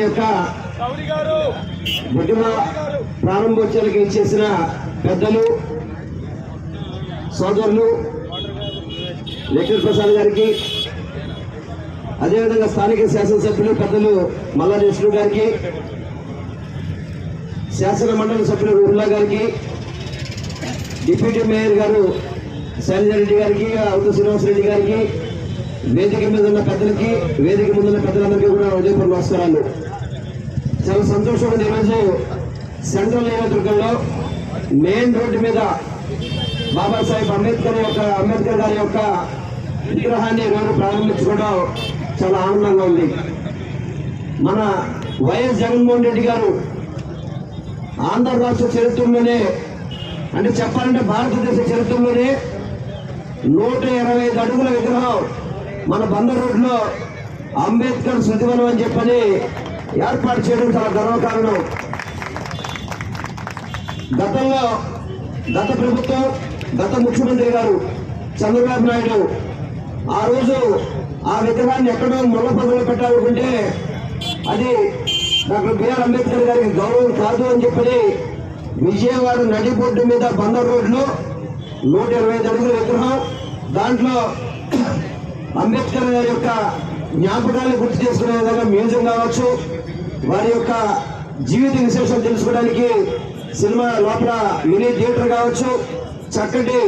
యొక్క ప్రతిమ ప్రారంభోత్సవానికి ఇచ్చేసిన పెద్దలు సోదరులు లక్ష్మీ ప్రసాద్ గారికి అదేవిధంగా స్థానిక శాసనసభ్యులు పెద్దలు మల్లాదేశ్వరు గారికి శాసన మండలి సభ్యులు ఉల్లా గారికి డిప్యూటీ మేయర్ గారు శైలజారెడ్డి గారికి అవుత శ్రీనివాసరెడ్డి గారికి వేదిక మీద ఉన్న పెద్దలకి వేదిక ముందున్న పెద్దలందరికీ కూడా ఉదయపూర్ నమస్కారాలు. చాలా సంతోషంగా ఉంది ఈరోజు సెంట్రల్ నియోజకవర్గంలో మెయిన్ రోడ్డు మీద బాబాసాహెబ్ అంబేద్కర్ యొక్క అంబేద్కర్ గారి యొక్క విగ్రహాన్ని ఈరోజు ప్రారంభించుకోవడం చాలా ఆనందంగా ఉంది. మన వైఎస్ జగన్మోహన్ రెడ్డి గారు ఆంధ్ర రాష్ట్ర చరిత్రలోనే అంటే చెప్పాలంటే భారతదేశ చరిత్రలోనే నూట ఇరవై ఐదు అడుగుల విగ్రహం మన బందర్ రోడ్లో అంబేద్కర్ శృతివనం అని చెప్పని ఏర్పాటు చేయడం చాలా గర్వకారణం. గతంలో గత ప్రభుత్వం గత ముఖ్యమంత్రి గారు చంద్రబాబు నాయుడు ఆ రోజు ఆ విగ్రహాన్ని ఎక్కడో ముళ్ళ పదవులు పెట్టాలనుకుంటే అది డాక్టర్ బిఆర్ అంబేద్కర్ గారికి గౌరవం కాదు అని చెప్పని విజయవాడ నడి బోర్డు మీద బందర్ రోడ్లో నూట ఇరవై ఐదు అడుగుల విగ్రహం దాంట్లో అంబేద్కర్ గారి యొక్క జ్ఞాపకాలను గుర్తు చేసుకునే విధంగా మ్యూజియం కావచ్చు వారి యొక్క జీవిత విశేషాలు తెలుసుకోవడానికి సినిమా లోపల మినీ థియేటర్ కావచ్చు చక్కటి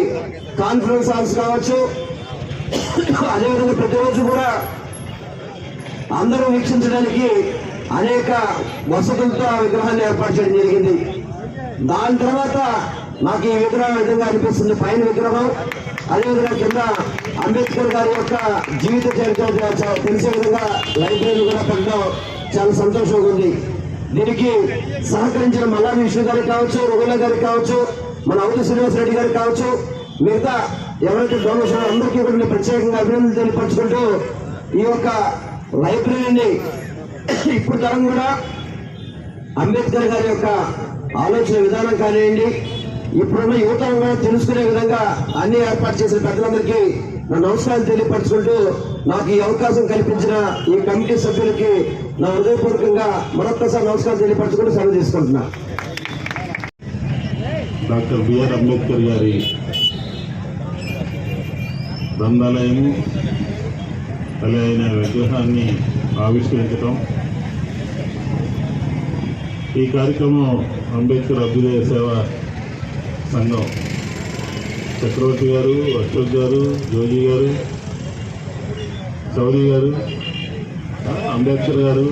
కాన్ఫరెన్స్ హాల్స్ కావచ్చు. అదేవిధంగా ప్రతిరోజు కూడా అందరూ వీక్షించడానికి అనేక వసతులతో ఆ విగ్రహాన్ని ఏర్పాటు చేయడం జరిగింది. దాని తర్వాత నాకు ఈ విగ్రహం విధంగా అనిపిస్తుంది. పైన విగ్రహం అదేవిధంగా కింద అంబేద్కర్ గారి యొక్క జీవిత చరిత్ర తెలిసే విధంగా లైబ్రరీ కూడా పెట్టడం చాలా సంతోషంగా ఉంది. దీనికి సహకరించిన మల్లా విష్ణు గారికి కావచ్చు రఘుల గారికి కావచ్చు మన అవుతు శ్రీనివాస రెడ్డి గారికి కావచ్చు మిగతా ఎవరైతే డొనేషన్ అందరికీ కూడా ప్రత్యేకంగా అభినందనలు తెలియపరచుకుంటూ ఈ యొక్క లైబ్రరీని ఇప్పుడు తరం కూడా అంబేద్కర్ గారి యొక్క ఆలోచన విధానం కానివ్వండి ఇప్పుడున్న యువత తెలుసుకునే విధంగా అన్ని ఏర్పాటు చేసిన పెద్దలందరికీ నా నమస్కారం తెలియపరచుకుంటూ నాకు ఈ అవకాశం కల్పించిన ఈ కమిటీ సభ్యులకి నా హృదయపూర్వకంగా మరొక్కసారి నమస్కారం తెలియపరచుకుంటూ సెలవు తీసుకుంటున్నా. డాక్టర్ బిఆర్ అంబేద్కర్ గారి గ్రంథాలయము అలాగే విగ్రహాన్ని ఆవిష్కరించటం. ఈ కార్యక్రమం అంబేద్కర్ అభ్యుదయ సేవ సంఘం. చక్రవర్తి గారు అశోక్ గారు జోజీ గారు చౌదరి గారు అంబేద్కర్ గారు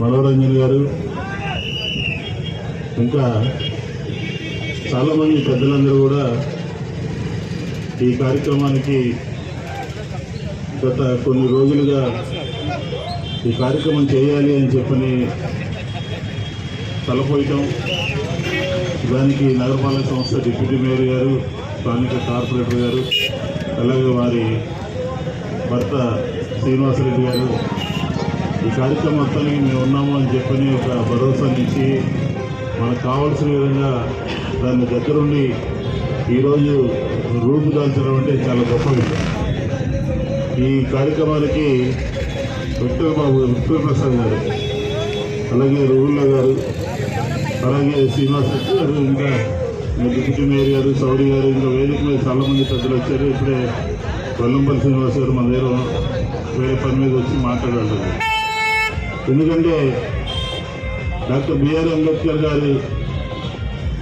మనోరంజన్ గారు ఇంకా చాలామంది పెద్దలందరూ కూడా ఈ కార్యక్రమానికి గత కొన్ని రోజులుగా ఈ కార్యక్రమం చేయాలి అని చెప్పని తలపోయటం దానికి నగరపాలక సంస్థ డిప్యూటీ మేయర్ గారు స్థానిక కార్పొరేటర్ గారు అలాగే వారి భర్త శ్రీనివాసరెడ్డి గారు. ఈ కార్యక్రమం మొత్తానికి మేము ఉన్నాము అని చెప్పని ఒక భరోసానిచ్చి మనకు కావాల్సిన విధంగా దాన్ని దగ్గరుండి ఈరోజు రూపుదాల్చడం అంటే చాలా గొప్ప విషయం. ఈ కార్యక్రమానికి విక్టర్ బాబు విక్టర్ ప్రసాద్ గారు అలాగే రఘుల్లా గారు అలాగే శ్రీనివాస్ గారు ఇంకా డిప్యూటీ మేయర్ గారు సౌరి గారు ఇంకా వేదిక మీద చాలా మంది పెద్దలు వచ్చారు. ఇప్పుడే వెల్లంపల్లి శ్రీనివాస్ గారు మన దగ్గర వేరే పని మీద వచ్చి మాట్లాడారు. ఎందుకంటే డాక్టర్ బిఆర్ అంబేద్కర్ గారి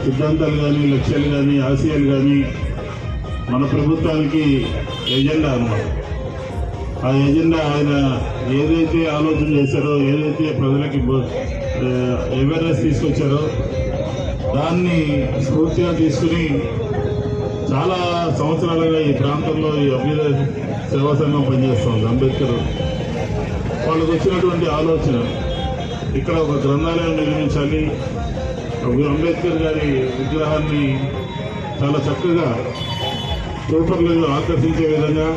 సిద్ధాంతాలు కానీ లక్ష్యాలు కానీ ఆశయాలు కానీ మన ప్రభుత్వానికి ఎజెండా అన్నమాట. ఆ ఎజెండా ఆయన ఏదైతే ఆలోచన చేశారో ఏదైతే ప్రజలకి అవేర్నెస్ తీసుకొచ్చారో దాన్ని స్ఫూర్తిగా తీసుకుని చాలా సంవత్సరాలుగా ఈ ప్రాంతంలో ఈ అభ్యుదయ సేవా సంఘం పనిచేస్తుంది అంబేద్కర్. వాళ్ళకు వచ్చినటువంటి ఆలోచన ఇక్కడ ఒక గ్రంథాలయం నిర్మించాలి. అంబేద్కర్ గారి విగ్రహాన్ని చాలా చక్కగా పేపర్లను ఆకర్షించే విధంగా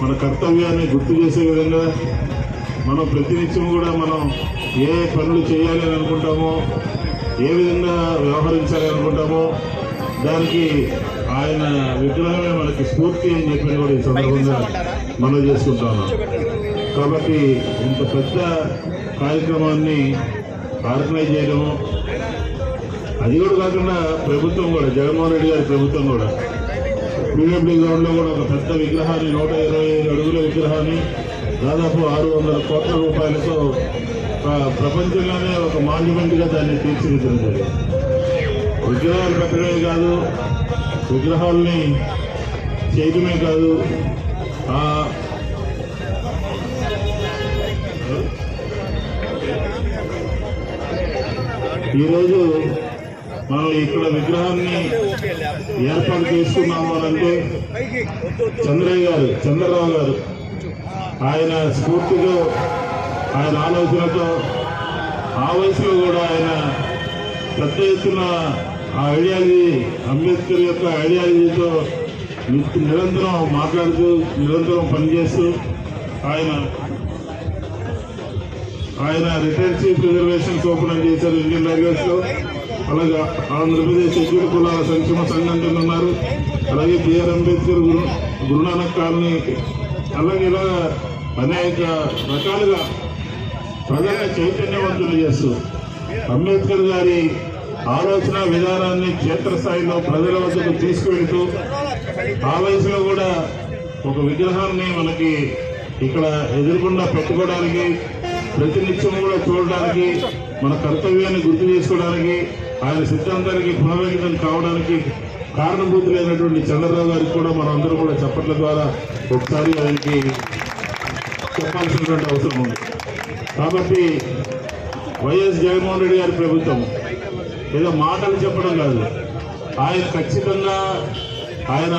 మన కర్తవ్యాన్ని గుర్తు చేసే విధంగా మనం ప్రతినిత్యం కూడా మనం ఏ పనులు చేయాలి అని అనుకుంటామో ఏ విధంగా వ్యవహరించాలి అనుకుంటామో దానికి ఆయన విగ్రహమే మనకి స్ఫూర్తి అని చెప్పి కూడా ఈ సందర్భంగా మనం చేసుకుంటాము కాబట్టి ఇంత పెద్ద కార్యక్రమాన్ని ఆర్గనైజ్ చేయడము అది కూడా కాకుండా ప్రభుత్వం కూడా జగన్మోహన్ రెడ్డి గారి ప్రభుత్వం కూడా. పీడబ్ల్యూ గ్రౌండ్లో కూడా ఒక పెద్ద విగ్రహాన్ని నూట ఇరవై ఐదు అడుగుల విగ్రహాన్ని దాదాపు ఆరు వందల కోట్ల రూపాయలతో ప్రపంచంలోనే ఒక మాన్యుమెంట్గా దాన్ని తీర్చిదిద్దుతుంది విగ్రహాలు పెట్టడమే కాదు విగ్రహాల్ని చేయడమే కాదు ఆ ఈరోజు మనం ఇక్కడ విగ్రహాన్ని ఏర్పాటు చేస్తున్నాము అని అంటే చంద్రయ్య గారు చంద్రరావు గారు. ఆయన స్ఫూర్తితో ఆయన ఆలోచనతో ఆ వయసులో కూడా ఆయన పెద్ద ఎత్తున ఆ ఐడియాలజీ అంబేద్కర్ యొక్క ఐడియాలజీతో నిరంతరం మాట్లాడుతూ నిరంతరం పనిచేస్తూ ఆయన ఆయన రిటైర్సీ ప్రిజర్వేషన్ ఓపెన్ చేశారు ఇండియన్ రైల్వేస్లో. అలాగే ఆంధ్రప్రదేశ్ ఎగ్జిట్ కులాల సంక్షేమ సంఘం కింద ఉన్నారు. అలాగే B R Ambedkar Guru Guru Nanak colony. అలాగే ఇలా అనేక రకాలుగా ప్రజల చైతన్యవంతులు చేస్తూ అంబేద్కర్ గారి ఆలోచన విధానాన్ని క్షేత్రస్థాయిలో ప్రజల వద్దకు తీసుకువెళ్తూ ఆ వయసులో కూడా ఒక విగ్రహాన్ని మనకి ఇక్కడ ఎదురుకుండా పెట్టుకోవడానికి ప్రతినిత్యం కూడా చూడడానికి మన కర్తవ్యాన్ని గుర్తు చేసుకోవడానికి ఆయన సిద్ధాంతానికి పునర్వికటం కావడానికి కారణభూతులైనటువంటి చంద్రరావు గారికి కూడా మనం అందరూ కూడా చప్పట్ల ద్వారా ఒకసారి ఆయనకి చెప్పాల్సినటువంటి అవసరం ఉంది. కాబట్టి వైఎస్ జగన్మోహన్ రెడ్డి గారి ప్రభుత్వం ఏదో మాటలు చెప్పడం కాదు. ఆయన ఖచ్చితంగా ఆయన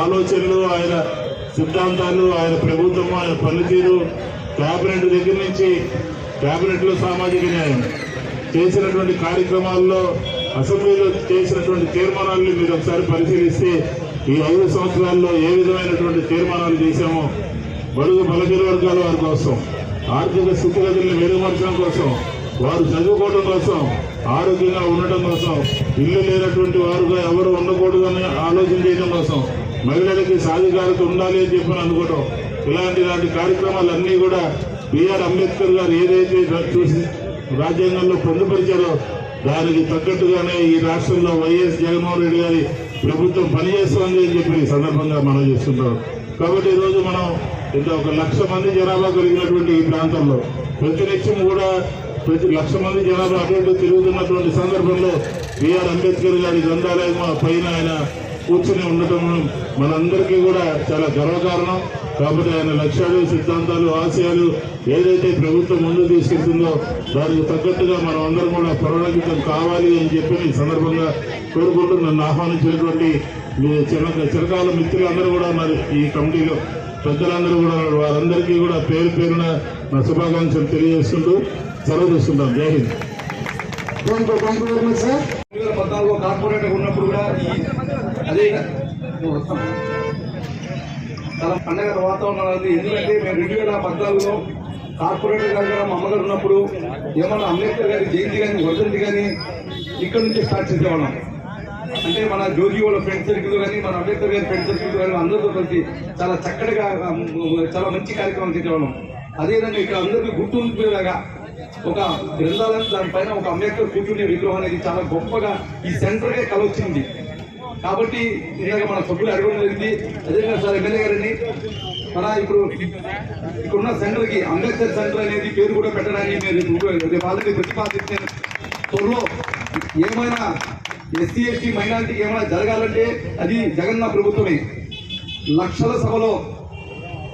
ఆలోచనలు ఆయన సిద్ధాంతాలు ఆయన ప్రభుత్వం ఆయన పనితీరు కేబినెట్ దగ్గర నుంచి కేబినెట్ సామాజిక న్యాయం చేసినటువంటి కార్యక్రమాల్లో అసెంబ్లీలో చేసినటువంటి తీర్మానాలను మీరు ఒకసారి పరిశీలిస్తే ఈ ఐదు సంవత్సరాల్లో ఏ విధమైనటువంటి తీర్మానాలు చేశామో బడుగు బలహీన వర్గాల వారి కోసం. ఆర్థిక స్థితిగతులను మెరుగుపరచడం కోసం వారు చదువుకోవడం కోసం ఆరోగ్యంగా ఉండటం కోసం ఇల్లు లేనటువంటి వారుగా ఎవరు ఉండకూడదని ఆలోచన చేయడం కోసం మహిళలకి సాధికారత ఉండాలి అని చెప్పి అనుకోవడం ఇలాంటి ఇలాంటి కార్యక్రమాలన్నీ కూడా బిఆర్ అంబేద్కర్ గారు ఏదైతే చూసి రాజ్యాంగంలో పొందుపరిచారో దానికి తగ్గట్టుగానే ఈ రాష్ట్రంలో వైఎస్ జగన్మోహన్ రెడ్డి గారి ప్రభుత్వం పనిచేస్తోంది అని చెప్పి సందర్భంగా మనం చేస్తుంటాం. కాబట్టి ఈరోజు రోజు మనం ఇంత ఒక లక్ష మంది జనాభా కలిగినటువంటి ఈ ప్రాంతంలో ప్రతినిత్యం కూడా ప్రతి లక్ష మంది జనాభా అటువంటి తిరుగుతున్నటువంటి సందర్భంలో బిఆర్ అంబేద్కర్ గారి గ్రంథాలయం పైన ఆయన కూర్చుని ఉండటం మనందరికీ కూడా చాలా గర్వకారణం. కాబట్టి ఆయన లక్ష్యాలు సిద్ధాంతాలు ఆశయాలు ఏదైతే ప్రభుత్వం ముందు తీసుకెళ్తుందో దానికి తగ్గట్టుగా మనం అందరం కూడా పునరంకితం కావాలి అని చెప్పి ఈ సందర్భంగా కోరుకుంటూ నన్ను ఆహ్వానించినటువంటి మీ చిరకాల మిత్రులందరూ కూడా మరి ఈ కమిటీలో పెద్దలందరూ కూడా. వారందరికీ కూడా పేరు పేరున నా శుభాకాంక్షలు తెలియజేసుకుంటూ సెలవు తీసుకుంటాం జై హింద్ కార్పొరేటర్ ఉన్నప్పుడు కూడా అదే. చాలా పండగ వాతావరణం ఉంది ఎందుకంటే మేము రెండు వేల పద్నాలుగులో కార్పొరేటర్ గారు మా అమ్మగారు ఉన్నప్పుడు ఏమన్నా అంబేద్కర్ గారి జయంతి కానీ వర్ధంతి కానీ ఇక్కడ నుంచి స్టార్ట్ చేసేవాళ్ళం అంటే మన జోగి వాళ్ళ ఫ్రెండ్ సర్కిల్ కానీ మన అంబేద్కర్ గారి ఫ్రెండ్ సర్కిల్ కానీ అందరితో కలిసి చాలా చక్కటిగా చాలా మంచి కార్యక్రమం చేసేవాళ్ళం. అదేవిధంగా ఇక్కడ అందరికీ గుర్తుండిపోయేలాగా ఒక గ్రంథాలయం దానిపైన ఒక అంబేద్కర్ కూర్చునే విగ్రహం అనేది చాలా గొప్పగా ఈ సెంటర్కే కలొచ్చింది. కాబట్టి ఇందాక మన సభ్యులు అడగడం జరిగింది. అదేవిధంగా సార్ ఎమ్మెల్యే గారిని మన ఇప్పుడు ఇక్కడున్న సెంటర్కి అంబేద్కర్ సెంటర్ అనేది పేరు కూడా పెట్టడానికి మీరు రేపు ఆల్రెడీ ప్రతిపాదించాను త్వరలో ఏమైనా ఎస్సీ ఎస్టీ మైనారిటీకి ఏమైనా జరగాలంటే అది జగన్న ప్రభుత్వమే. లక్షల సభలో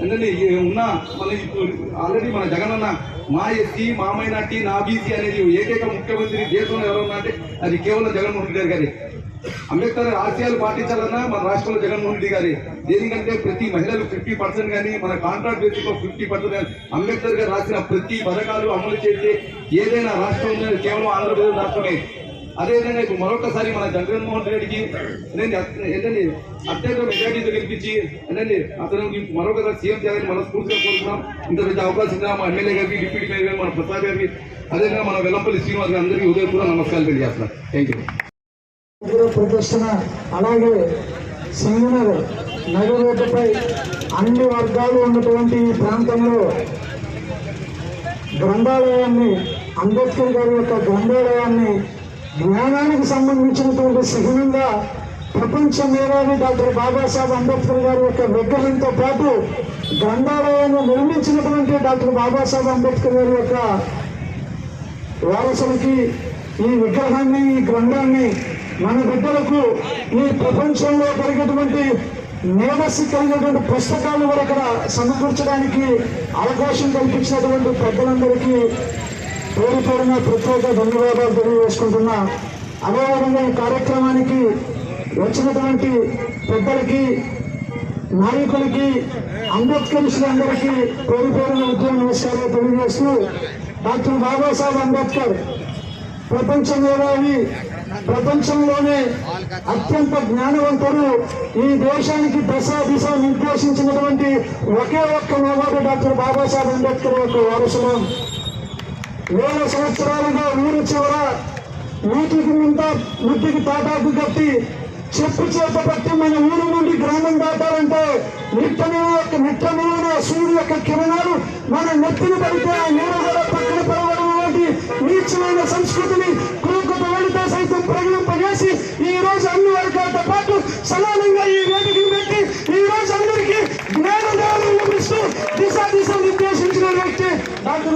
ఏంటంటే ఉన్న మన ఇప్పుడు ఆల్రెడీ మన జగనన్న మా ఎస్సీ మా మైనార్టీ నా బీసీ అనేది ఏకైక ముఖ్యమంత్రి దేశంలో ఎవరన్నా అంటే అది కేవలం జగన్మోహన్ రెడ్డి గారి అంబేద్కర్ ఆశయాలు పాటించాలన్నా మన రాష్ట్రంలో జగన్మోహన్ రెడ్డి గారి. దేనికంటే ప్రతి మహిళలు ఫిఫ్టీ పర్సెంట్ కానీ మన contract basic fifty percent Ambedkar గారు రాసిన ప్రతి పథకాలు అమలు చేస్తే ఏదైనా రాష్ట్రం కేవలం ఆంధ్రప్రదేశ్ రాష్ట్రమే. అదేవిధంగా ఇప్పుడు మరొకసారి మన జగన్మోహన్ రెడ్డికి ఏంటండి అత్యంత మెజార్టీతో గెలిపించి ఏంటండి అతను మరొకసారి సీఎం చేయాలని మనస్ఫూర్తిగా కోరుకున్నాం ఇంత పెద్ద అవకాశం ఇచ్చిన మా ఎమ్మెల్యే గారికి డిప్యూటీ మేయర్ గారు మన ప్రసాద్ గారికి అదేవిధంగా మన వెల్లంపల్లి శ్రీనివాస్ గారి అందరికీ ఉదయపూర్వ నమస్కారాలు తెలియజేస్తున్నాను థ్యాంక్ యూ ప్రదర్శన అలాగే సింగనగర్ నగర అన్ని వర్గాలు ఉన్నటువంటి ఈ ప్రాంతంలో గ్రంథాలయాన్ని అంబేద్కర్ గారి యొక్క గ్రంథాలయాన్ని జ్ఞానానికి సంబంధించినటువంటి సహనంగా ప్రపంచ మేధావి డాక్టర్ బాబాసాహెబ్ అంబేద్కర్ గారి యొక్క విగ్రహంతో పాటు గ్రంథాలయాన్ని నిర్మించినటువంటి డాక్టర్ బాబాసాహెబ్ అంబేద్కర్ గారి యొక్క వారసులకి ఈ విగ్రహాన్ని ఈ గ్రంథాన్ని మన బిడ్డలకు ఈ ప్రపంచంలో కలిగేటువంటి మేధస్సు కలిగినటువంటి పుస్తకాలు కూడా ఇక్కడ సమకూర్చడానికి అవకాశం కల్పించినటువంటి పెద్దలందరికీ పేరు పేరున ప్రత్యేక ధన్యవాదాలు తెలియజేసుకుంటున్నా. అదేవిధంగా ఈ కార్యక్రమానికి వచ్చినటువంటి పెద్దలకి నాయకులకి అంబేద్కరిస్టులందరికీ పేరు పేరున ఉద్యోగ నమస్కారాలు తెలియజేస్తూ డాక్టర్ బాబాసాహెబ్ అంబేద్కర్ ప్రపంచ మేధావి ప్రపంచంలోనే అత్యంత జ్ఞానవంతుడు ఈ దేశానికి దశ దిశ నిర్దేశించినటువంటి ఒకే ఒక్క మేధావి డాక్టర్ బాబాసాహెబ్ అంబేద్కర్ యొక్క వారసులం. వేల సంవత్సరాలుగా ఊరి చివర నీటికి మింత ముట్టికి తాటాకు కట్టి చెప్పు చేత పట్టి మన ఊరు నుండి గ్రామం దాటాలంటే నిట్టని యొక్క నిట్టమైన సూర్యు యొక్క కిరణాలు మన నెత్తిన పడితే ఆ నీరు కూడా పక్కన పడవడం వంటి నీచమైన సంస్కృతిని కురుకుత వెళితే సైతం ప్రకటింపజేసి ఈ రోజు అన్ని వర్గాలతో పాటు సమానంగా ఈ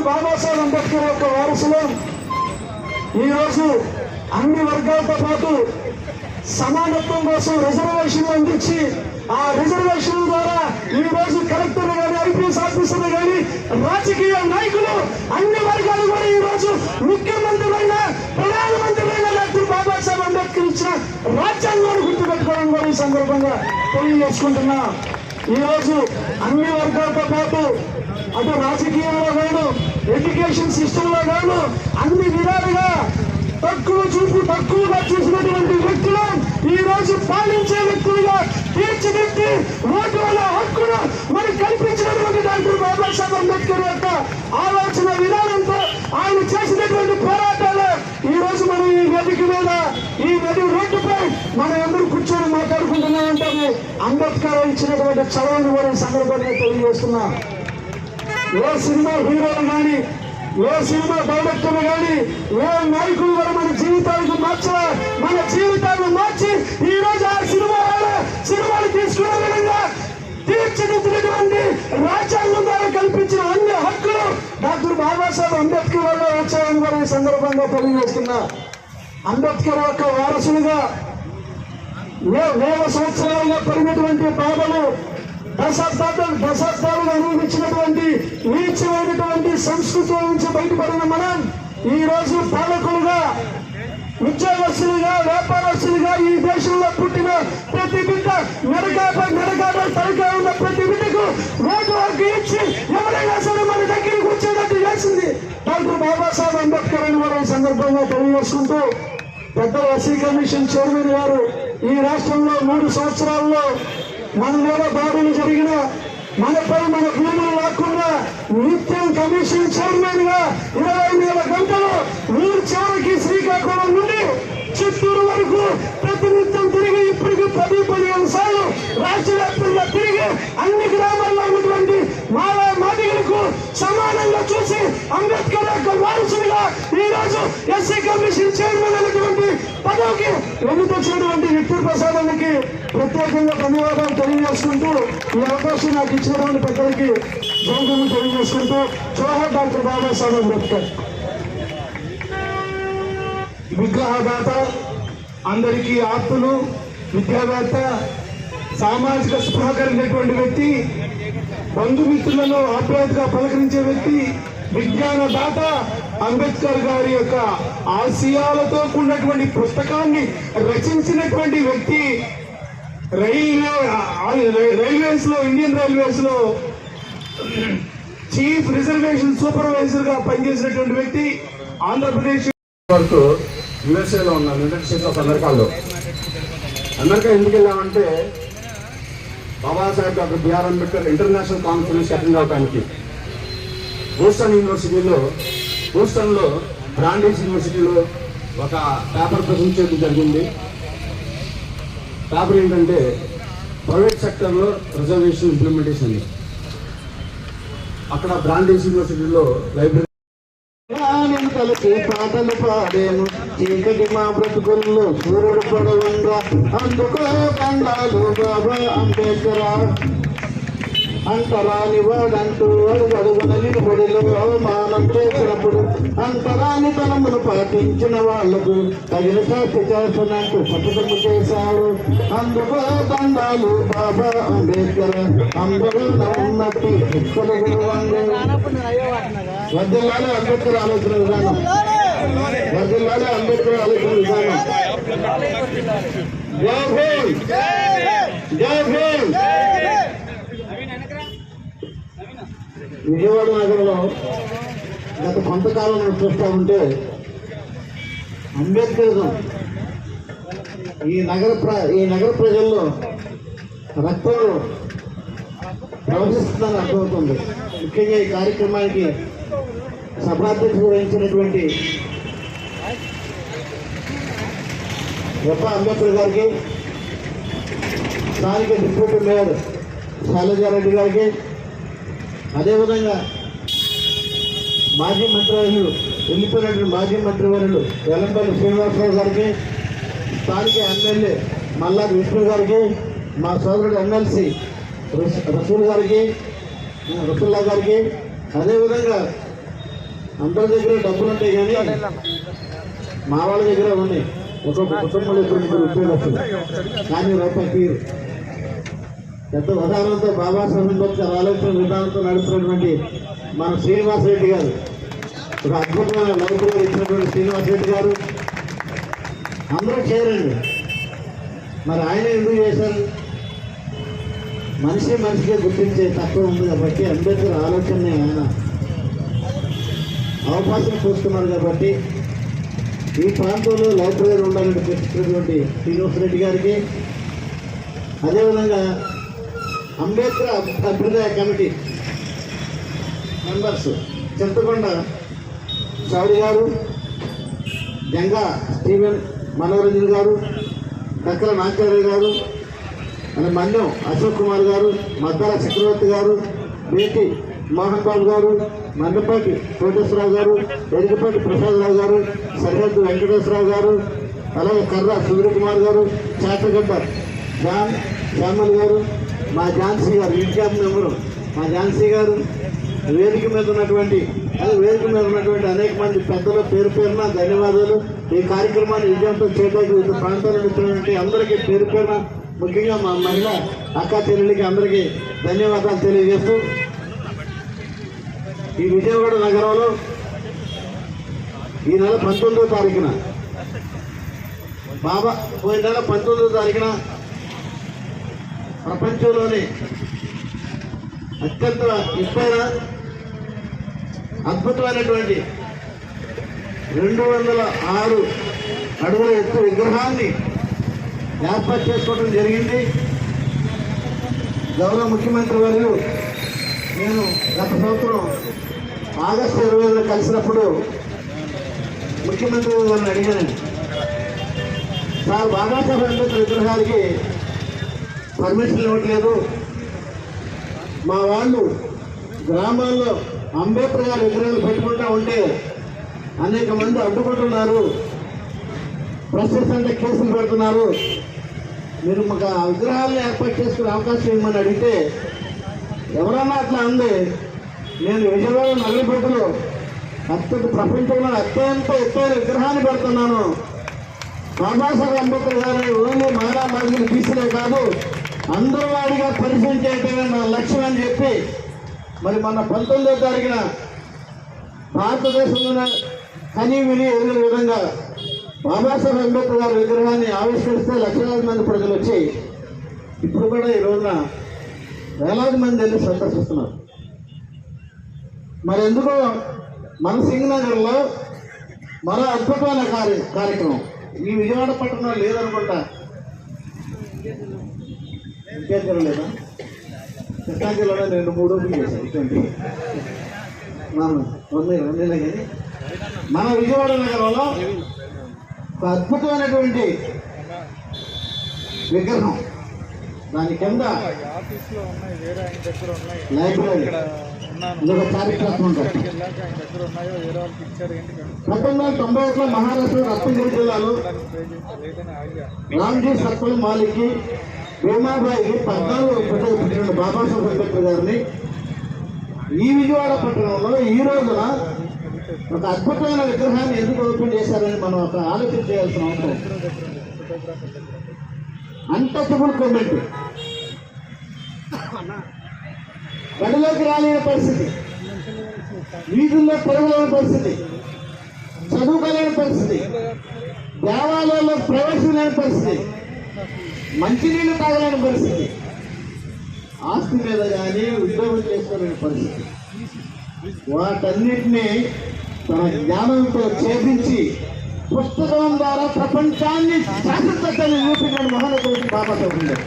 బాబాసాహెబ్ అంబేద్కర్ యొక్క వారసులు. ఈరోజు అన్ని వర్గాలతో పాటు సమానత్వం కోసం రిజర్వేషన్లు అందించి ఆ రిజర్వేషన్ ద్వారా ఈ రోజు కలెక్టర్ గాని ఐపీఎస్ ఆఫీసర్లు గాని రాజకీయ నాయకులు అన్ని వర్గాలు కూడా ఈ రోజు ముఖ్యమంత్రులైన ప్రధానమంత్రులైన డాక్టర్ బాబాసాహెబ్ అంబేద్కర్ ఇచ్చిన రాజ్యాంగాన్ని గుర్తుపెట్టుకోవడం కూడా ఈ సందర్భంగా తెలియజేసుకుంటున్నా. ఈ రోజు అన్ని వర్గాలతో పాటు అటు రాజకీయంలో కాను ఎడ్యుకేషన్ సిస్టంలో కాను అన్ని విధాలుగా తక్కువ చూపు తక్కువగా చూసినటువంటి వ్యక్తులు ఈ రోజు పాలించే వ్యక్తులుగా తీర్చిదిద్ది ఓటు వల్ల హక్కును మరి కల్పించినటువంటి డాక్టర్ బాబాసాహెబ్ అంబేద్కర్ యొక్క ఆలోచన విధానంతో ఆయన చేసినటువంటి పోరాటాలు ఈ రోజు మనం ఈ వేదిక మీద ఈ నది రోడ్డుపై మనం అందరూ కూర్చొని మాట్లాడుకుంటున్నామంటే అంబేద్కర్ ఇచ్చినటువంటి చదవని కూడా సందర్భంగా తెలియజేస్తున్నాం. ఏ సినిమా హీరోలు కానీ ఏ సినిమా డైరెక్టర్లు కానీ ఏ నాయకులు కూడా మన జీవితాలకు మార్చ మన జీవితాలను మార్చి ఈ రోజు ఆ సినిమా సినిమాలు తీసుకునే విధంగా తీర్చిదిద్దినటువంటి రాజ్యాంగం ద్వారా కల్పించిన అన్ని హక్కులు డాక్టర్ బాబాసాహెబ్ అంబేద్కర్ వల్ల వచ్చాయని కూడా ఈ సందర్భంగా తెలియజేస్తున్నా. అంబేద్కర్ యొక్క వారసులుగా ఏ వేల సంవత్సరాలుగా పడినటువంటి బాబలు దశాబ్దాలు దశాబ్దాలు సంస్కృతి నుంచి బయటపడిన మనం ఈ రోజు పాలకులుగా ఉద్యోగస్తులుగా వ్యాపారస్తులుగా ఈ దేశంలో పుట్టిన ప్రతి బిడ్డ మెడకాపై మెడకాపై తలకా ఉన్న ప్రతి బిడ్డకు ఓటు హక్కు ఇచ్చి ఎవరైనా సరే మన దగ్గరికి వచ్చేటట్టు చేసింది. డాక్టర్ బాబాసాహెబ్ అంబేద్కర్ అని కూడా సందర్భంగా తెలియజేసుకుంటూ పెద్ద ఎస్సీ కమిషన్ చైర్మన్ గారు ఈ రాష్ట్రంలో మూడు సంవత్సరాల్లో మన మీద దాడులు జరిగిన మనపై మన భూములు రాకుండా నిత్యం కమిషన్ చైర్మన్గా ఇరవై వేల గంటలు ఊరు చివరికి శ్రీకాకుళం నుండి చిత్తూరు వరకు ప్రతినిత్యం తిరిగి ఇప్పటికి పది పదిహేను సార్లు రాష్ట్ర వ్యాప్తంగా తిరిగి అన్ని గ్రామాల్లో ఉన్నటువంటి మాలా మాదిగలకు సమానంగా చూసి అంబేద్కర్ యొక్క వారసుడిగా ఈ రోజు ఎస్సీ కమిషన్ చైర్మన్ అయినటువంటి ఎన్నికొచ్చినటువంటి విక్టర్ ప్రసాద్ అన్నకి ప్రత్యేకంగా ధన్యవాదాలు తెలియజేసుకుంటూ ఈ అవకాశం నాకు ఇచ్చినటువంటి పెద్దలకి జోగులు తెలియజేసుకుంటూ చోహర్ డాక్టర్ బాబాసాహెబ్ అంబేద్కర్. విగ్రహదాత అందరికీ ఆప్తులు విద్యావేత్త సామాజిక స్పృహ కలిగినటువంటి వ్యక్తి బంధుమిత్రులను ఆప్యాయతగా పలకరించే వ్యక్తి విజ్ఞానదాత అంబేద్కర్ గారి యొక్క ఆశయాలతో కూడినటువంటి పుస్తకాన్ని రచించినటువంటి వ్యక్తి రైల్వే రైల్వేస్లో ఇండియన్ రైల్వేస్లో చీఫ్ రిజర్వేషన్ సూపర్వైజర్గా పనిచేసినటువంటి వ్యక్తి ఆంధ్రప్రదేశ్ వరకు యుఎస్ఏలో ఉన్నాను యునైటెడ్ స్టేట్స్ ఆఫ్ అమెరికాలో. అమెరికా ఎందుకు వెళ్ళామంటే Babasaheb doctor B R Ambedkar international conference attend అవడానికి బూస్టన్ యూనివర్సిటీలో బూస్టన్లో బ్రాండీస్ యూనివర్సిటీలో ఒక పేపర్ ప్రజెంట్ చేయడం జరిగింది. పేపర్ ఏంటంటే ప్రైవేట్ సెక్టర్లో రిజర్వేషన్ ఇంప్లిమెంటేషన్ అక్కడ బ్రాండీస్ యూనివర్సిటీలో లైబ్రరీ కలిసి పాటలు పాడేను. చీకటి మా బ్రతుకుల్లో సూర్యుడు పడవంగా అందుకో కండాలు బాబా అంబేద్కర్. అంతరాని వాడంటూ అడుగడుగున నిలబడిలో అవమానం చేసినప్పుడు అంతరాని తనమును పాటించిన వాళ్ళకు తగిన శాస్తి చేస్తున్నట్టు శపథము చేశారు అందుకు దండాలు బాబా అంబేద్కర్ అందరూ ఉన్నట్టు తెలుగు వద్దలాలే అంబేద్కర్ ఆలోచన విధానం వద్దలాలే అంబేద్కర్ ఆలోచన విధానం జై భీమ్ జై భీమ్ విజయవాడ నగరంలో గత కొంతకాలం నుంచి చూస్తూ ఉంటే అంబేద్కరిజం ఈ నగర ప్ర ఈ నగర ప్రజల్లో రక్తంలో ప్రవహిస్తుందని అర్థమవుతుంది. ముఖ్యంగా ఈ కార్యక్రమానికి సభాధ్యక్షుడు వహించినటువంటి ఎప్ప అంబేద్కర్ గారికి స్థానిక డిప్యూటీ మేయర్ శైలజారెడ్డి గారికి అదేవిధంగా మాజీ మంత్రివర్యులు వెళ్ళిపోయినటువంటి మాజీ మంత్రివర్యులు వెల్లంపల్లి శ్రీనివాసరావు గారికి స్థానిక ఎమ్మెల్యే మల్లాది విష్ణు గారికి మా సోదరుడు ఎమ్మెల్సీ రసూల్ గారికి రసుల్లా గారికి అదేవిధంగా అందరి దగ్గర డబ్బులు ఉంటాయి కానీ మా వాళ్ళ దగ్గర ఉన్నాయి. ఒక్కొక్క కుటుంబంలో ఇప్పుడు ముగ్గురు కానీ రూపాయి తీరు. పెద్ద ఉదాహరణతో బాబాసాహెబ్ అంబేద్కర్ ఆలోచన విధానంతో నడుస్తున్నటువంటి మన శ్రీనివాస్ రెడ్డి గారు. ఒక అద్భుతమైన లైబ్రరీ ఇచ్చినటువంటి శ్రీనివాసరెడ్డి గారు. అందరూ చేరండి మరి ఆయన ఎందుకు చేశారు? మనిషి మనిషిగా గుర్తించే తత్వం ఉంది కాబట్టి అంబేద్కర్ ఆలోచన ఆయన. అవకాశం చూస్తున్నారు కాబట్టి ఈ ప్రాంతంలో లైబ్రరీ ఉండాలని పెట్టినటువంటి శ్రీనివాసరెడ్డి గారికి అదేవిధంగా అంబేద్కర్ అభ్యుదయ కమిటీ మెంబర్స్ చింతకొండ చౌడి గారు గంగా స్టీవెన్ మనోరంజన్ గారు డక్కల నాంచార్య గారు అలాగే మన్యం అశోక్ కుమార్ గారు మద్దాల చక్రవర్తి గారు బేటి మోహన్ బాబు గారు మండపాటి కోటేశ్వరరావు గారు ఎరికపాటి ప్రసాదరావు గారు సరిహద్దు వెంకటేశ్వరరావు గారు అలాగే కర్ర సూర్యకుమార్ కుమార్ గారు చేతగడ్డ జాన్ శ్యామల్ గారు మా ఝాన్సీ గారు ఇంక్యాప్ మెంబరు. మా ఝాన్సీ గారు వేదిక మీద ఉన్నటువంటి అదే వేదిక మీద ఉన్నటువంటి అనేక మంది పెద్దలు పేరు పేరున ధన్యవాదాలు. ఈ కార్యక్రమాన్ని విజయంతో చేయడానికి వివిధ ప్రాంతాల అందరికీ పేరు పేరున ముఖ్యంగా మా మహిళ అక్క చెల్లెలకి అందరికీ ధన్యవాదాలు తెలియజేస్తూ ఈ విజయవాడ నగరంలో ఈ నెల పంతొమ్మిదో తారీఖున బాబా పోయిన నెల పంతొమ్మిదో తారీఖున ప్రపంచంలోనే అత్యంత ఇష్టమైన అద్భుతమైనటువంటి రెండు వందల ఆరు అడుగుల ఎత్తు విగ్రహాన్ని ఏర్పాటు చేసుకోవడం జరిగింది. గౌరవ ముఖ్యమంత్రి వారు నేను గత సంవత్సరం ఆగస్టు ఇరవై ఐదులో కలిసినప్పుడు ముఖ్యమంత్రి గారిని అడిగాను. సార్ బాబాసాహెబ్ అంబేద్కర్ విగ్రహాలకి పర్మిషన్ ఇవ్వట్లేదు. మా వాళ్ళు గ్రామాల్లో అంబేద్కర్ గారు విగ్రహాలు పెట్టుకుంటా ఉంటే అనేక మంది అడ్డుకుంటున్నారు. ప్రొసెస్ అంటే కేసులు పెడుతున్నారు. మీరు మాకు ఆ విగ్రహాలను ఏర్పాటు చేసుకునే అవకాశం ఇవ్వమని అడిగితే ఎవరన్నా అట్లా అంది నేను విజయవాడ నగరపేటలో అత్యంత ప్రపంచంలో అత్యంత ఎత్తైన విగ్రహాన్ని పెడుతున్నాను. బాబాసాహెబ్ అంబేద్కర్ గారు ఓన్లీ మహిళా మహిళలు తీసినే కాదు అందరూ వాడిగా పరిచయం చేయటమే నా లక్ష్యం అని చెప్పి మరి మన పంతొమ్మిదో తారీఖున భారతదేశంలోనే కనీ విని ఎదిగిన విధంగా బాబాసాహెబ్ అంబేద్కర్ గారి విగ్రహాన్ని ఆవిష్కరిస్తే లక్షలాది మంది ప్రజలు వచ్చి ఇప్పుడు కూడా ఈ రోజున వేలాది మంది వెళ్ళి సందర్శిస్తున్నారు. మరి ఎందుకో మన సింగనగర్లో మరో అద్భుతమైన కార్య కార్యక్రమం. ఈ విజయవాడ పట్టణంలో లేదనుకుంటా. ఇంకేం లేదా? కృష్ణా జిల్లాలో రెండు మూడు ఓపెన్ చేశారు ఇటువంటి మనం ఉన్నాయి రెండులే కానీ. మన విజయవాడ నగరంలో ఒక అద్భుతమైనటువంటి విగ్రహం దాని కింద లైబ్రరీ. ఇది ఒక చారిత్రాత్మక ఘట్టం వెళ్ళాక ఆయన దగ్గర ఉన్నాయో వేరే వాళ్ళకి ఇచ్చారు ఏంటి పంతొమ్మిది వందల తొంభై ఒకటిలో మహారాష్ట్ర రత్నగిరి జిల్లాలో రామ్జీ సర్కుల్ మాలిక్కి భీమాబాయి పద్నాలుగు పుట్టక పుట్టిన బాబాసాహెబ్ అంబేద్కర్ గారిని ఈ విజయవాడ పట్టణంలో ఈ రోజున ఒక అద్భుతమైన విగ్రహాన్ని ఎందుకు ఓపెన్ చేశారని మనం ఒక ఆలోచన చేయాల్సిన అవసరం ఉంది. అన్టచబుల్ కమ్యూనిటీ గడిలోకి రాలేని పరిస్థితి. వీధుల్లో తిరగలేని పరిస్థితి. చదువుకోలేని పరిస్థితి. దేవాలయాల్లో ప్రవేశం లేని పరిస్థితి. మంచినీళ్ళు తాగలేని పరిస్థితి. ఆస్తి మీద కానీ ఉద్యోగం చేసుకోలేని పరిస్థితి. వాటన్నిటినీ తన జ్ఞానంతో ఛేదించి పుస్తకం ద్వారా ప్రపంచాన్ని శాశ్వతని చూపించిన మహానుభూతి బాబాసాహెబ్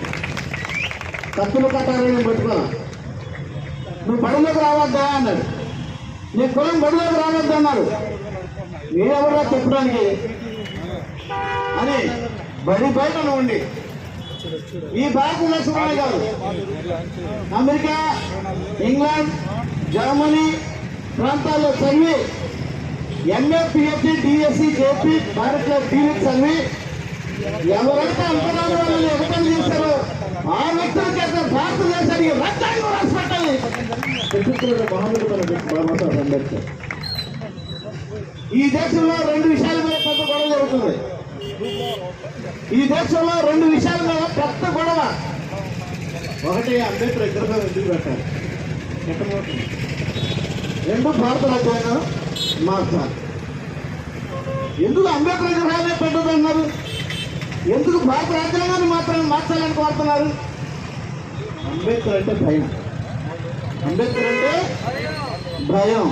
కత్తులు కట్టాలని పెట్టుకో నువ్వు బడులకు రావద్దా అన్నాడు. నీ కులం బడులోకి రావద్దు అన్నారు మీరెవరా చెప్పడానికి అని బడి బయట ఉండి ఈ భారత లక్ష్మణ్ గారు. అమెరికా ఇంగ్లాండ్ జర్మనీ ప్రాంతాల్లో చదివి ఎంఏ పిహెచ్డి డిఎస్సి జేపీ భారత్లో డీలిట్ చదివి ఎవరైతే అంతరాలు వాళ్ళని ఎగటం చేశారో ఆ వ్యక్తుల చేత భారతదేశానికి రక్తాన్ని రాసి బాబాసాహెబ్ అంబేద్కర్. ఈ దేశంలో రెండు విషయాల మీద పెద్ద గొడవ జరుగుతుంది. ఈ దేశంలో రెండు విషయాల మీద పెద్ద గొడవ. ఒకటి అంబేద్కర్ విగ్రహం ఎందుకు పెట్టారు? రెండు భారత రాజ్యాంగం మార్చాలి. ఎందుకు అంబేద్కర్ విగ్రహాన్ని పెట్టదన్నారు ఎందుకు భారత రాజ్యాంగాన్ని మాత్రమే మార్చాలని కోరుతున్నారు? అంబేద్కర్ అంటే భయం. అంబేద్కర్ అంటే భయం.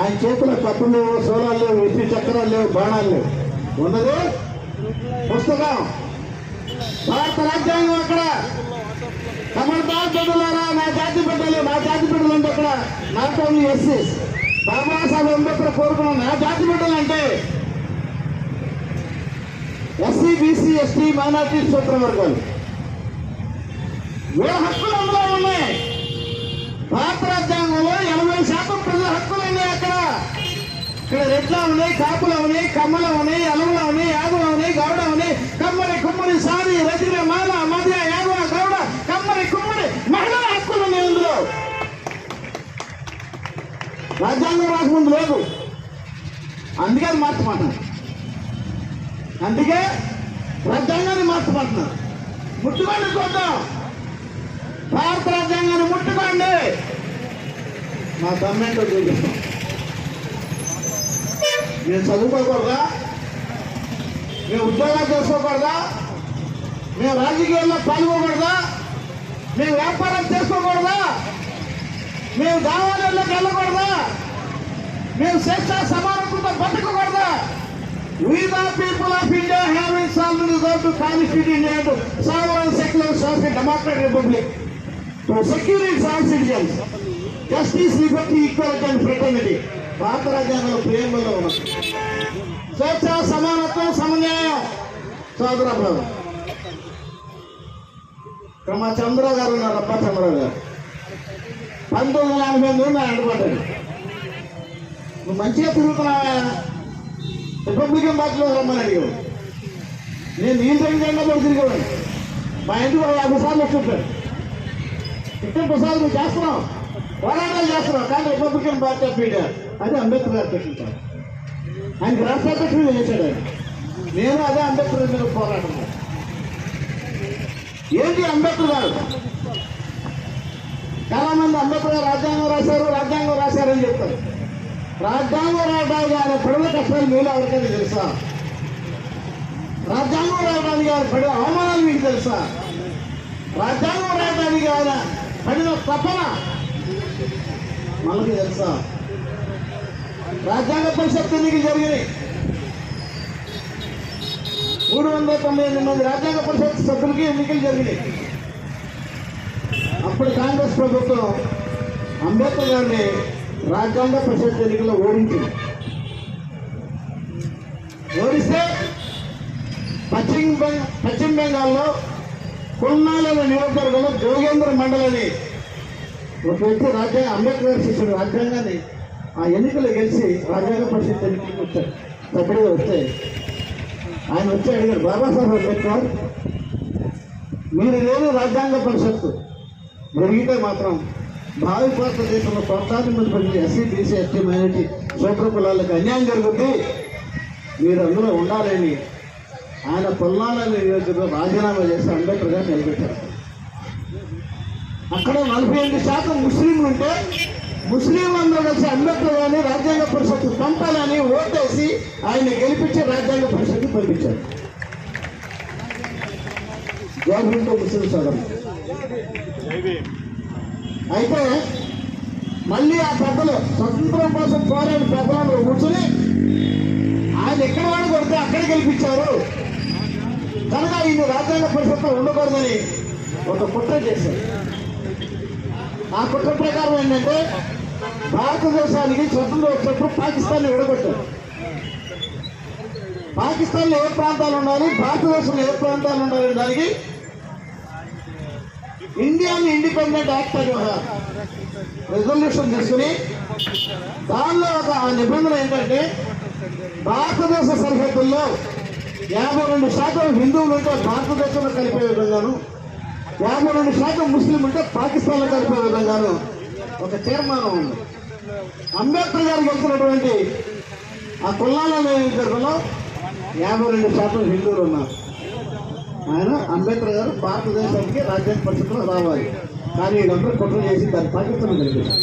ఆయన చేతిలో కప్పులు లేవు సోలాలు లేవు విద్యుత్ చక్రాలు లేవు బాణాలు లేవు. ఉన్నది? పుస్తకం. భారత రాజ్యాంగం అక్కడ. కమల్పాల్ బిడ్డలారా నా జాతి బిడ్డలు నా జాతి బిడ్డలు అంటే అక్కడ నాట్ ఓన్లీ ఎస్సీస్ బాబాసాహెబ్ అంబేద్కర్ కోరుకున్న నా జాతి బిడ్డలు అంటే ఎస్సీ బీసీ ఎస్టీ మైనార్టీ సూత్ర వర్గాలు. వీళ్ళ హక్కులు అందులో ఉన్నాయి? భారత రాజ్యాంగంలో ఎనభై శాతం ప్రజల హక్కులు ఉన్నాయి అక్కడ. ఇక్కడ రెట్లా ఉన్నాయి కాపులు ఉన్నాయి కమ్మలు ఉన్నాయి అలములు ఉన్నాయి యాగులు ఉన్నాయి గౌడ ఉన్నాయి. కమ్మడి కుమ్మడి సారి రజన మాల మధ్య యాగుల గౌడ కమ్మడి కుమ్మడి మహిళల హక్కులు ఉన్నాయి ఇందులో. రాజ్యాంగం రాకముందు లేదు. అందుకే అది మార్చమంటున్నారు. అందుకే రాజ్యాంగాన్ని మార్చమంటున్నారు. ముట్టుకోండి చూద్దాం భారత రాజ్యాంగాన్ని ముట్టుకోండి. మా గవర్నమెంట్ చూపిస్తాం మేము చదువుకోకూడదా మేము ఉద్యోగాలు చేసుకోకూడదా మేము రాజకీయాల్లో పాల్గొకూడదా మేము వ్యాపారం చేసుకోకూడదా మేము దేవాలయాల్లోకి వెళ్ళకూడదా మేము స్వేచ్ఛ సమానత్వంతో బతకకూడదా We the people of India have in sovereign reserve to constitute India into sovereign secular sovereign democratic republic to secure its all citizens. Justice, liberty, equality and fraternity. భారత రాజ్యాంగంలో ప్రేమలో ఉన్నది స్వేచ్ఛ సమానత్వం సమన్యాయం సోదరభావం ఇక్కడ మా చంద్రరావు గారు ఉన్నారు. అప్ప చంద్ర గారు. పంతొమ్మిది వందల ఎనభై ఎనిమిది నా ఎండపడ్డాడు నువ్వు మంచిగా తిరుగుతున్నావా? రిపబ్లికన్ పార్టీలో రమ్మని అడిగావు. నేను నీళ్ళు జెండా కూడా తిరిగేవాడు మా ఇంటికి ఒక యాభై సార్లు వచ్చుంటాడు ఇద్దరు ప్రసాద్ నువ్వు చేస్తున్నావు. పోరాటాలు చేస్తున్నావు. కానీ రిపబ్లికన్ పార్టీ ఆఫ్ ఇండియా. అది అంబేద్కర్ గారు పెట్టింటారు ఆయన రాష్ట్ర అధ్యక్షుడు చేశాడు ఆయన. నేను అదే అంబేద్కర్ మీద పోరాటం ఏంటి అంబేద్కర్ గారు? చాలా మంది అంబేద్కర్ గారు రాజ్యాంగం రాశారు రాజ్యాంగం రాశారని చెప్తారు. రాజ్యాంగం రావడానికి ఆయన పడిన కష్టాలు మీరు ఎవరికైనా తెలుసా? రాజ్యాంగం రావడానికి ఆయన పడిన అవమానాలు మీకు తెలుసా? రాజ్యాంగం రాయడానికి ఆయన పడిన తపన మనకి తెలుసా? రాజ్యాంగ పరిషత్ ఎన్నికలు జరిగినాయి. మూడు వందల తొంభై ఎనిమిది మంది రాజ్యాంగ పరిషత్ సభ్యులకి ఎన్నికలు జరిగినాయి. అప్పుడు కాంగ్రెస్ ప్రభుత్వం అంబేద్కర్ గారిని రాజ్యాంగ పరిషత్ ఎన్నికల్లో ఓడించింది. ఓడిస్తే పశ్చిమ పశ్చిమ బెంగాల్లో కొన్నాళ్ళ నియోజకవర్గంలో జోగేంద్ర మండలని ఒక వ్యక్తి రాజ్యాంగ అంబేద్కర్ శిష్యుడు రాజ్యాంగాన్ని ఆ ఎన్నికలు గెలిచి రాజ్యాంగ పరిషత్ ఎన్నికలకు వచ్చారు. సభ్యుడిగా వస్తే ఆయన వచ్చి అడిగారు బాబాసాహెబ్ అంబేద్కర్ మీరు లేని రాజ్యాంగ పరిషత్తు జరిగితే మాత్రం భావి భారతదేశంలో ప్రాంతాన్ని మంది ఎస్సీ బీసీ ఎస్టీ మైనార్టీ సూత్ర కులాలకు అన్యాయం జరుగుద్ది. మీరు అందులో ఉండాలని ఆయన పొల్లాలని నియోజకవర్గం రాజీనామా చేసి అంబేద్కర్ గారు నిలబెట్టారు. అక్కడ నలభై ఎనిమిది శాతం ముస్లింలు ఉంటే ముస్లిం అందరూ కలిసి అంబేద్కర్ రాజ్యాంగ పరిషత్తు పంపాలని ఓటేసి ఆయన గెలిపించి రాజ్యాంగ పరిషత్ పంపించారు. గవర్నమెంట్ ముస్లిం అయితే మళ్ళీ ఆ పెద్దలు స్వతంత్రం కోసం పోరాడి పెద్దలను కూర్చొని ఆయన ఎక్కడ వాడు కొడితే అక్కడ గెలిపించారు. కనుక ఈయన రాజ్యాంగ పరిషత్తులో ఉండకూడదని ఒక కుట్ర చేశారు. ఆ కుట్ర ప్రకారం ఏంటంటే భారతదేశానికి స్వతంత్రం వచ్చినప్పుడు పాకిస్తాన్ విడగొట్టారు. పాకిస్తాన్లో ఏ ప్రాంతాలు ఉండాలి? భారతదేశంలో ఏ ప్రాంతాలు ఉండాలి దానికి ఇండియాని ఇండిపెండెంట్ యాక్ట్ అని ఒక రెజల్యూషన్ తీసుకుని దానిలో ఒక నిబంధన ఏంటంటే భారతదేశ సరిహద్దుల్లో యాభై రెండు శాతం హిందువులు ఉంటే భారతదేశంలో కలిపే విధంగాను యాభై రెండు శాతం ముస్లిం ఉంటే పాకిస్తాన్లో కలిపే విధంగాను ఒక తీర్మానం ఉంది అంబేద్కర్ గారు గెలిచినటువంటి ఆ కుల్లాల నియోజకవర్గంలో యాభై రెండు శాతం హిందువులు ఉన్నారు. ఆయన అంబేద్కర్ గారు భారతదేశానికి రాజ్యాంగ పరిస్థితిలో రావాలి. కానీ వీళ్ళందరూ కుట్ర చేసి దాన్ని పాకిస్తాన్ కలిపారు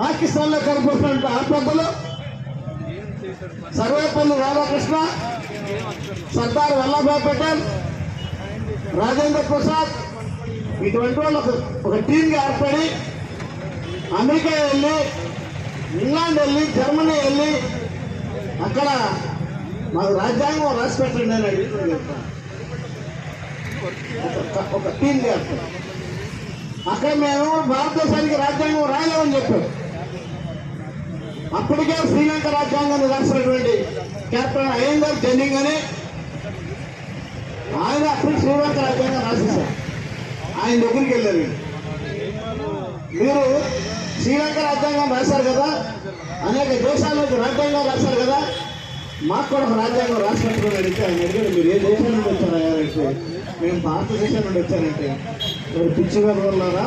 పాకిస్తాన్లో కనిపిస్తున్న ఆ పెద్దలు సర్వేపల్లి రాధాకృష్ణ సర్దార్ వల్లభాయ్ పటేల్ రాజేంద్ర ప్రసాద్ ఇటువంటి వాళ్ళు ఒక ఒక టీంగా ఏర్పడి అమెరికా వెళ్ళి ఇంగ్లాండ్ వెళ్ళి జర్మనీ వెళ్ళి అక్కడ మాకు రాజ్యాంగం రాసి పెట్టండి అని అడిగి ఒక- టీం టీంగా అక్కడ మేము భారతదేశానికి రాజ్యాంగం రాయలేమని చెప్పారు అప్పటికే శ్రీలంక రాజ్యాంగాన్ని రాసినటువంటి కెప్టెన్ అయ్యంగర్ జెన్నింగ్ అని ఆయన అప్పుడు శ్రీలంక రాజ్యాంగం రాసేశారు. ఆయన దగ్గరికి వెళ్ళారు. మీరు శ్రీలంక రాజ్యాంగం రాశారు కదా? అనేక దేశాలకు రాజ్యాంగం రాశారు కదా? మాకు కూడా ఒక రాజ్యాంగం రాసినట్టుకుని అడిగితే ఆయన అడిగారు మీరు ఏ దేశం నుండి వచ్చారా అంటే? మేము భారతదేశం నుండి వచ్చారంటే. మీరు పిచ్చి వల్లారా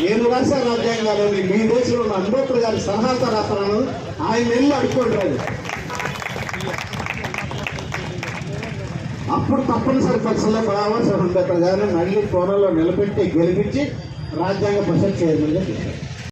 నేను రాసే రాజ్యాంగాలు మీ దేశంలో ఉన్న అంబేద్కర్ గారి సలహాలతో రాస్తాను ఆయన వెళ్ళి అడుక్కుంటారు అప్పుడు తప్పనిసరి పరిస్థితుల్లో బాబాసాహెబ్ అంబేద్కర్ గారిని మళ్ళీ కోనలో నిలబెట్టి గెలిపించి రాజ్యాంగ పరిషత్ చేయమని చెప్పారు